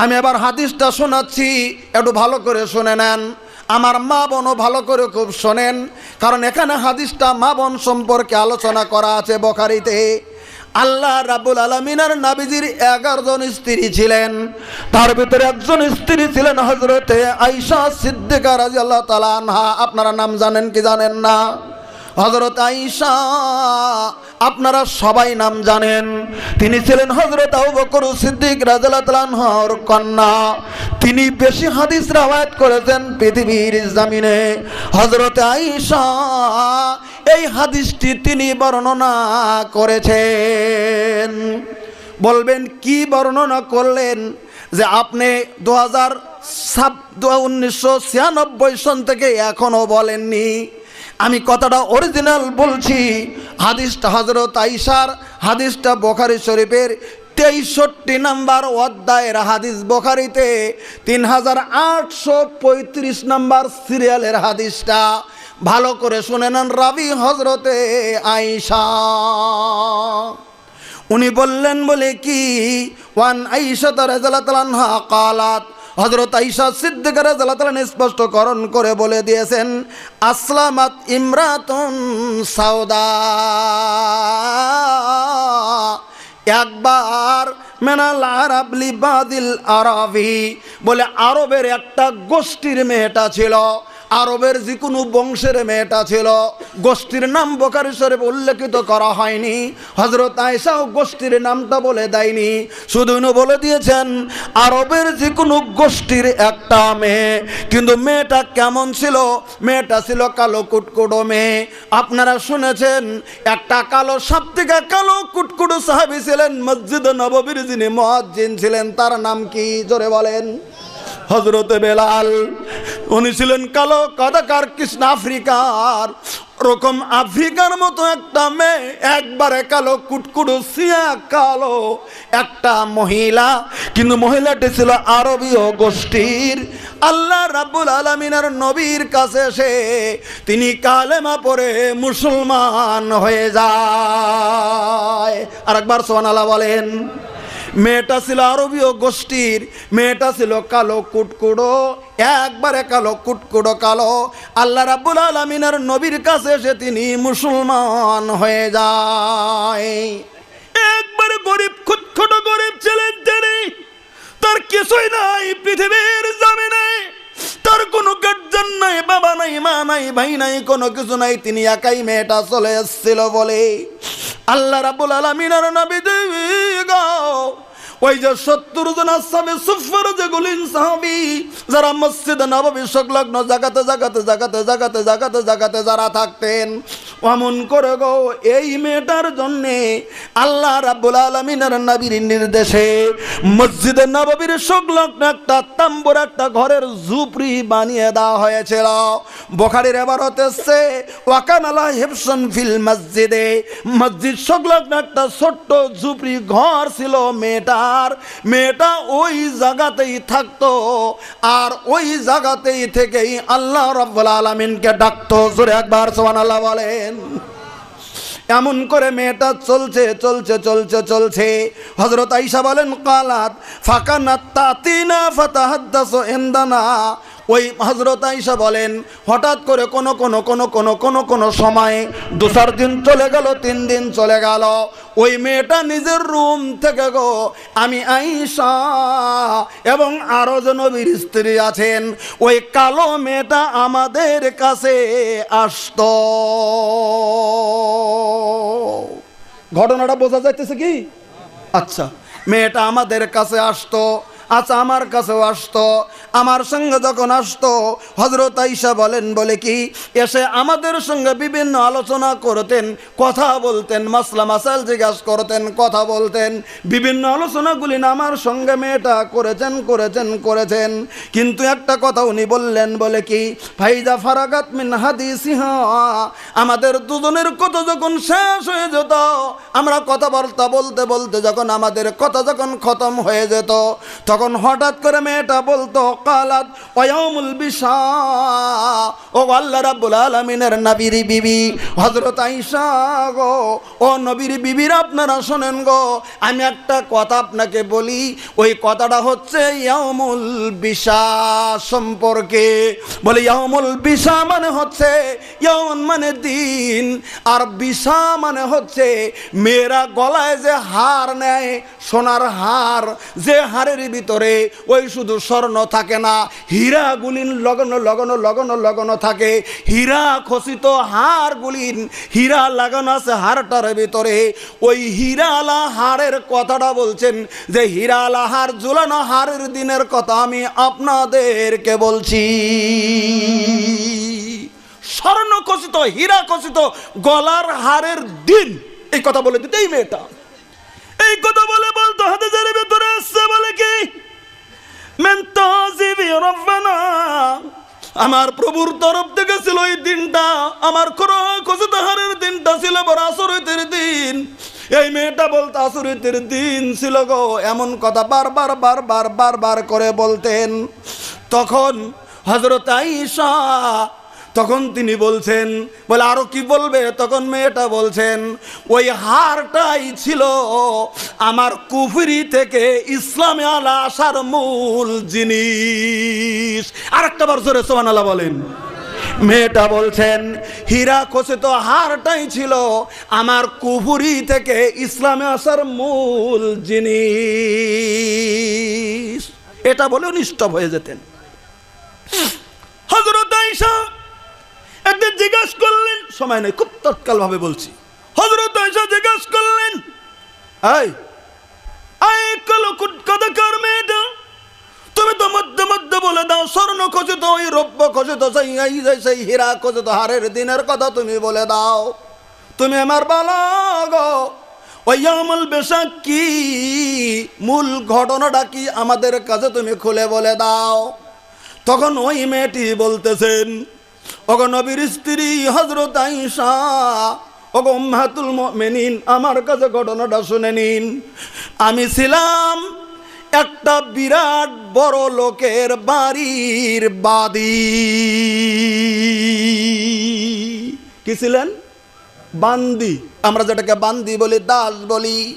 আমি এবার হাদিসটা শোনাচ্ছি, একটু ভালো করে শুনে নেন। আমার মা বোনও ভালো করে খুব শোনেন, কারণ এখানে হাদিসটা মা বোন সম্পর্কে আলোচনা করা আছে বখারিতে। আল্লাহ রাবুল আলমিনার নাবিজির এগারো জন স্ত্রী ছিলেন। তার ভিতরে একজন স্ত্রী ছিলেন হজরতে আইসা সিদ্দিকা রাজি আল্লাহ তালা আনহা। আপনারা নাম জানেন কি জানেন না? হজরত আইসা আপনারা সবাই নাম জানেন। তিনি ছিলেন হজরত আবু বকর সিদ্দিক রাজালার কন্যা। তিনি বেশি হাদিস রাওয়ায়াত করেছেন পৃথিবীর জামিনে। হজরত আইসা এই হাদিসটি তিনি বর্ণনা করেছেন। বলবেন, কি বর্ণনা করলেন যে আপনি দু হাজার সাত উনিশশো সন থেকে এখনও বলেননি? আমি কথাটা অরিজিনাল বলছি। হাদিসটা হজরত আইসার হাদিসটা বোখারি শরীফের তেইষট্টি নাম্বার অধ্যায়ের হাদিস বোখারিতে, তিন হাজার আটশো পঁয়ত্রিশ নাম্বার সিরিয়ালের হাদিসটা। ভালো করে শুনে নেন রাবি হজরতে আইসা উনি বললেন বলে কি, ওয়ান আইসা তারা কালাত হজরত আইসা সিদ্দিক জালাতালান স্পষ্টকরণ করে বলে দিয়েছেন, আসলামাত ইমরাতুন সাউদা। একবার মেনাল আরাবলি বাদিল আরবি বলে আরবের একটা গোষ্ঠীর মেয়েটা ছিল আরবের যে কোনো বংশের মেয়েটা ছিল, গোষ্ঠীর নাম বোকারি শরীফ উল্লেখিত করা হয়নি। হজরত আয়সাও গোষ্ঠীর নামটা বলে দেয়নি। শুধু বলে দিয়েছেন, আরবের যে কোনো গোষ্ঠীর একটা মেয়ে, কিন্তু মেয়েটা কেমন ছিল? মেয়েটা ছিল কালো কুটকুটো মেয়ে। আপনারা শুনেছেন, একটা কালো সব থেকে কালো কুটকুটো সাহাবি ছিলেন মসজিদ নববীর, যিনি মহাজিন ছিলেন। তার নাম কি? জোরে বলেন। হজরতে বেলাল উনি ছিলেন কালো কদাকার কৃষ্ণ আফ্রিকার। ওরকম আফ্রিকার মতো একটা মেয়ে, একবারে কালো, কুটকুটু, সিয়া, কালো একটা মহিলা। কিন্তু মহিলাটি ছিল আরবীয় গোষ্ঠীর। আল্লাহ রাব্বুল আলমিনার নবীর কাছে এসে তিনি কালেমা পরে মুসলমান হয়ে যায়। আর একবার সোনালা বলেন। মেয়েটা ছিল আরবীয় গোষ্ঠীর, মেয়েটা ছিল কালো, কুটকুড়ো, একবারে কালো, কুটকুড়ো কালো। আল্লাহ রাব্বুল আলমিনের নবীর কাছে এসে তিনি মুসলমান হয়ে যায়। একবারে গরিব, খুটখুটো গরিব ছিলেন তিনি তার কিছুই নাই, পৃথিবীর জমিনে। তার কোনো গার্জেন নাই, বাবা নাই, মা নাই, ভাই নাই, কোনো কিছু নাই, তিনি একাই মেয়েটা চলে এসেছিল বলে আল্লাহ রাবুল আলমিনার নবী গাও ওই যে সত্তর জন আসামে সুফর যেগুলিন সাহাবি, যারা মসজিদ নববী সংলগ্ন, জাগাতে জাগাতে জাগাতে জাগাতে জাগাতে জাগাতে যারা থাকতেন অমন করে গো, এই মেয়েটার জন্যে আল্লাহ রাব্বুল আলমিনের নবীর নির্দেশে মসজিদের নববীর সংলগ্ন একটা তাম্বুর, একটা ঘরের ঝুপড়ি বানিয়ে দেওয়া হয়েছিল। বোখারির এবার হতেছে ওয়াকান আল্লাহ হেফসন ফিল মসজিদে, মসজিদ সংলগ্ন একটা ছোট্ট ঝুপড়ি ঘর ছিল মেয়েটার। মেয়েটা ওই জায়গাতেই থাকতো, আর ওই জায়গাতেই থেকেই আল্লাহ রব্বুল আলমিনকে ডাকতো। জোরে একবার সোহান আল্লাহ বলেন। এমন করে মেয়েটা চলছে চলছে চলছে চলছে। হজরত আইসা বলেন, কালাত ফাঁকা না তাতিনা ফাতাহাদ্দাস এন্দানা ওই হজরত আইসা বলেন, হঠাৎ করে কোনো কোনো কোনো কোনো কোনো কোনো সময় দু চার দিন চলে গেল, তিন দিন চলে গেল। ওই মেয়েটা নিজের রুম থেকে গো, আমি আইসা এবং আরও যে নবীর স্ত্রী আছেন, ওই কালো মেয়েটা আমাদের কাছে আসত। ঘটনাটা বোঝা যাইতেছে কি? আচ্ছা মেয়েটা আমাদের কাছে আসতো। আচ্ছা আমার কাছেও আসতো। আমার সঙ্গে যখন আসতো হজরত আইসা বলেন, বলে কি, এসে আমাদের সঙ্গে বিভিন্ন আলোচনা করতেন, কথা বলতেন, মাসলা মাসাল জিজ্ঞাসা করতেন, কথা বলতেন। বিভিন্ন আলোচনাগুলি না আমার সঙ্গে মেয়েটা করেছেন করেছেন করেছেন। কিন্তু একটা কথা উনি বললেন, বলে কি, ফাইজা ফারাগাত মিন হাদিসিহা, আমাদের দুজনের কথা যখন শেষ হয়ে যেত, আমরা কথাবার্তা বলতে বলতে যখন আমাদের কথা যখন খতম হয়ে যেত, তখন তখন হঠাৎ করে মেয়েটা বলতো, কালাত, অয়মুল বিশা, ও আল্লাহ রাব্বুল আলমিনের নবীর বিবি হজরত আইসা গো, ও নবীর বিবির আপনারা শোনেন গো, আমি একটা কথা আপনাকে বলি, ওই কথাটা হচ্ছে ইয়ামুল বিশা সম্পর্কে। বলে ইয়ামুল বিশা মানে হচ্ছে ইয়ামন মানে দিন, আর বিশা মানে হচ্ছে মেয়েরা গলায় যে হার নেয়, সোনার হার, যে হারের ভিতরে, ওই শুধু স্বর্ণ থাকে না হীরাগুলিন লগন লগন লগন লগন থাকে। হীরা খচিত হারগুলিন হীরা লাগানো আছে হারটার ভিতরে। ওই হীরালা হারের কথাটা বলছেন যে, হীরালা হার ঝুলানো হারের দিনের কথা আমি আপনাদেরকে বলছি। স্বর্ণ খচিত, হীরা খচিত গলার হারের দিন। এই কথা বলে দিতেই মেয়েটা। এই কথা বলে হাদিসের ভিতরে আসছে বলে কি আমার প্রভুর তরফ থেকে ছিল এই দিনটা। আমার খোঁজতাহারের দিনটা ছিল বড় আসরিতের দিন। এই মেয়েটা বলতো আসরিতের দিন ছিল গো। এমন কথা বারবার বারবার বারবার করে বলতেন। তখন হজরত আইসা তখন তিনি বলছেন, বলে, আরও কি বলবে? তখন মেয়েটা বলছেন, ওই হারটাই ছিল আমার কুফরি থেকে ইসলামে আলা আসার মূল জিনিস। আর একটা বার জোরে সোমান আলা বলেন। মেয়েটা বলছেন, হীরা খচিত হারটাই ছিল আমার কুফুরি থেকে ইসলামে আসার মূল জিনিস। এটা বলেও নিষ্ঠব হয়ে যেতেন। সময় নেই, খুব তৎকাল ভাবে বলছি। হজরত আইসা জিজ্ঞাসা করলেন, এই আই কালো কথা কর মেয়েটা, তুমি তো মধ্যে মধ্যে বলে দাও, স্বর্ণ খচিত ওই রৌপ্য খচিত সেই সেই হীরা খচিত হারের দিনের কথা তুমি বলে দাও। তুমি আমার বালা গো, ওই আমল বেশা কি মূল ঘটনাটা কি আমাদের কাছে তুমি খুলে বলে দাও? তখন ওই মেয়েটি বলতেছেন ওগো নবীর স্ত্রী হজরত আইসা ওগো উম্মাতুল মেনিন আমার কাছে ঘটনাটা শুনে নিন। আমি ছিলাম একটা বিরাট বড় লোকের বাড়ির বাদী। কি ছিলেন? বান্দি। আমরা যেটাকে বান্দি বলি, দাস বলি।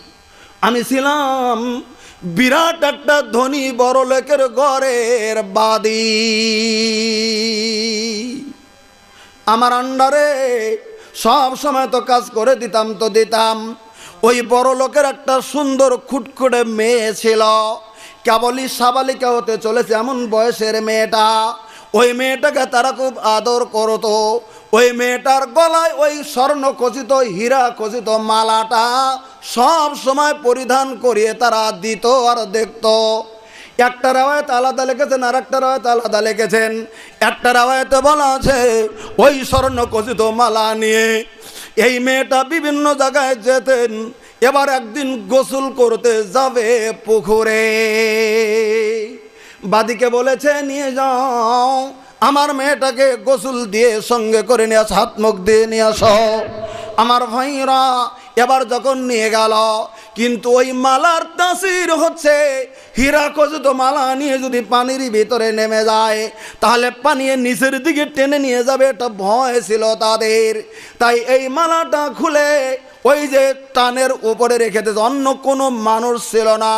আমি ছিলাম বিরাট একটা ধনী বড় লোকের ঘরের বাদী। আমার আন্ডারে সব সময় তো কাজ করে দিতাম তো দিতাম। ওই বড় লোকের একটা সুন্দর খুটখুটে মেয়ে ছিল। কেবলই সাবালিকা হতে চলেছে এমন বয়সের মেয়েটা। ওই মেয়েটাকে তারা খুব আদর করতো। ওই মেয়েটার গলায় ওই স্বর্ণ খচিত, হীরা খচিত মালাটা সব সময় পরিধান করিয়ে তারা দিত আর দেখতো। একটা রাওয়ায়ত আলাদা লিখেছেন আর একটা রাওয়ায়ত আলাদা লিখেছেন। একটা রাওয়ায়তে বলা আছে, ওই স্বর্ণ খচিত মালা নিয়ে এই মেয়েটা বিভিন্ন জায়গায় যেতেন, এবার একদিন গোসল করতে যাবে পুকুরে। বাদিকে বলেছে, নিয়ে যাও, আমার মেয়েটাকে গোসল দিয়ে সঙ্গে করে নিয়ে আস, হাত মুখ দিয়ে নিয়ে আস। আমার ভাইরা এবার যখন নিয়ে গেল, কিন্তু ওই মালার তাসির হচ্ছে, হীরা খচিত মালা নিয়ে যদি পানির ভিতরে নেমে যায়, তাহলে পানিয়ে নিচের দিকে টেনে নিয়ে যাবে, এটা ভয় ছিল তাদের। তাই এই মালাটা খুলে ওই যে টানের উপরে রেখে দিয়েছে, অন্য কোনো মানুষ ছিল না।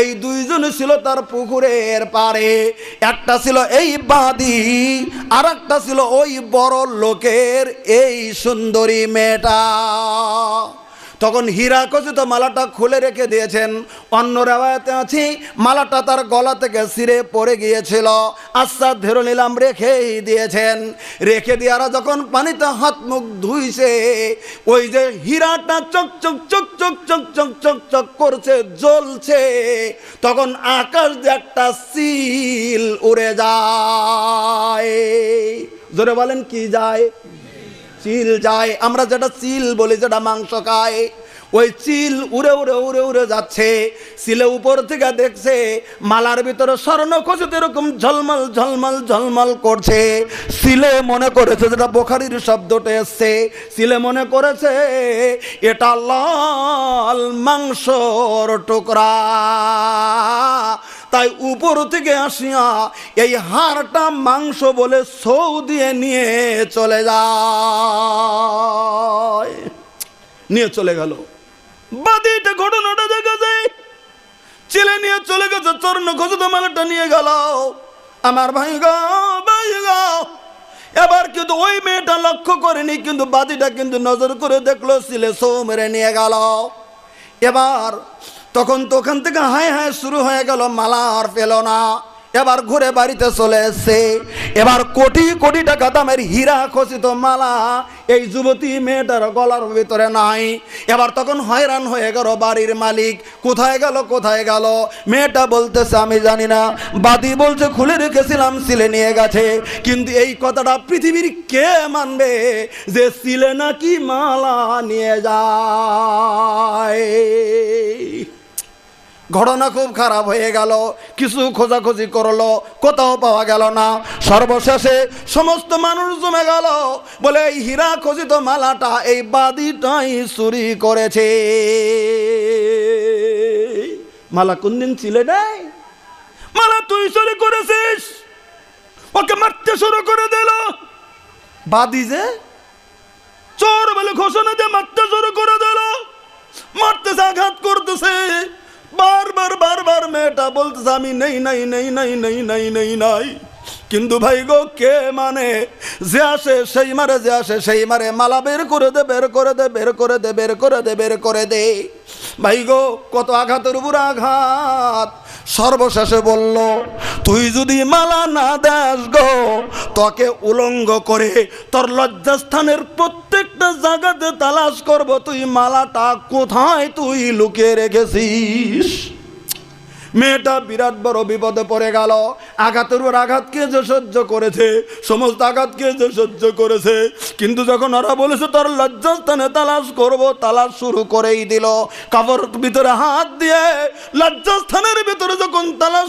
এই দুইজন ছিল তার পুকুরের পারে একটা ছিল এই বাদি আর একটা ছিল ওই বড় লোকের, এই সুন্দরী মেয়েটা। তখন হীরা কচুত মালাটা খুলে রেখে দিয়েছেন। অন্য রেওয়ায়তে আছি, মালাটা তার গলা থেকে সিরে পড়ে গিয়েছিল। আশ্বাস ধরে নিলাম, রেখেই দিয়েছেন। রেখে দিয়ারা যখন পানিতে হাত মুখ ধুইছে, ওই যে হীরাটা চকচক চকচক চক চক করছে, জ্বলছে, তখন আকাশ যে একটা সিল উড়ে যায়। জোরে বলেন, কি যায়? চিল যায়, আমরা যেটা চিল বলি, যেটা মাংস খাই ওই চিল উড়ে উড়ে উড়ে উড়ে যাচ্ছে, চিলে উপর থেকে দেখছে, মালার ভিতরে স্বর্ণ খচিত এরকম ঝলমল ঝলমল ঝলমল করছে। সিলে মনে করেছে যেটা বোখারির শব্দটা এসছে সিলে মনে করেছে, এটা লাল মাংসর টুকরা। তাই উপর থেকে আসিয়া এই হাড়টা মাংস বলে সৌ দিয়ে নিয়ে চলে যায়। নিয়ে চলে গেল। বাদিটা ঘটনাটা দেখা যায় ছেলে নিয়ে চলে গেছে, চর্ণ খোঁজতে মালাটা নিয়ে গেল। আমার ভাই গো এবার কিন্তু ওই মেয়েটা লক্ষ্য করেনি, কিন্তু বাদিটা কিন্তু নজর করে দেখল, ছিলে সৌ মেরে নিয়ে গেল। এবার তখন তো ওখান থেকে হায় হায় শুরু হয়ে গেল মালা আর পেল না এবার ঘুরে বাড়িতে চলে এসছে। এবার কোটি কোটি টাকা দামের হীরা খচিত মালা এই যুবতী মেয়েটার গলার ভিতরে নাই। এবার তখন হয়রান হয়ে গেল বাড়ির মালিক। কোথায় গেল কোথায় গেল? মেয়েটা বলতেছে, আমি জানি না। বাদি বলছে, খুলে রেখেছিলাম, সিলে নিয়ে গেছে। কিন্তু এই কথাটা পৃথিবীর কে মানবে যে সিলে নাকি মালা নিয়ে যায়? ঘটনা খুব খারাপ হয়ে গেল। কিছু খোঁজাখুঁজি করল, কোথাও পাওয়া গেল না। সর্বশেষে সমস্ত মানুষ জমে গেল। বলে, এই হীরা খচিত মালাটা এই বাদিটাই চুরি করেছে। মালা কোন দিন ছিলে নাই? মালা তুই চুরি করেছিস? ওকে মারতে শুরু করে দিল। বাদি যে চোর বলে ঘোষণা দিয়ে মারতে শুরু করে দিল। মারতেছে আঘাত করতেছে। বারবার বারবার মেয়েটা বলতেছে, আমি নেই, নাই নেই নাই নেই নাই নেই, নাই। কিন্তু ভাই গো, কে মানে? যে আসে, সেই মারে, যে আসে, সেই মারে মালা বের করে দে, বের করে দে, বের করে দে, বের করে দে, বের করে দে। ভাই গো, কত আঘাতের উপর আঘাত। সর্বশেষে বলল, তুই যদি মালা না দাস গো, তোকে উলঙ্গ করে তোর লজ্জাস্থানের প্রত্যেকটা জায়গাতে তালাশ করব। তুই মালাটা কোথায় তুই লুকিয়ে রেখেছিস? মেয়েটা বিরাট বড় বিপদে পড়ে গেল। আঘাতের উপর আঘাতকে যে সহ্য করেছে, সমস্ত আঘাতকে যে সহ্য করেছে, কিন্তু যখন ওরা বলেছে, তোর লজ্জাস্থানে তালাশ করব তালাশ শুরু করেই দিল। কাপড় ভিতরে হাত দিয়ে লজ্জাস্থানের ভিতরে যখন তালাশ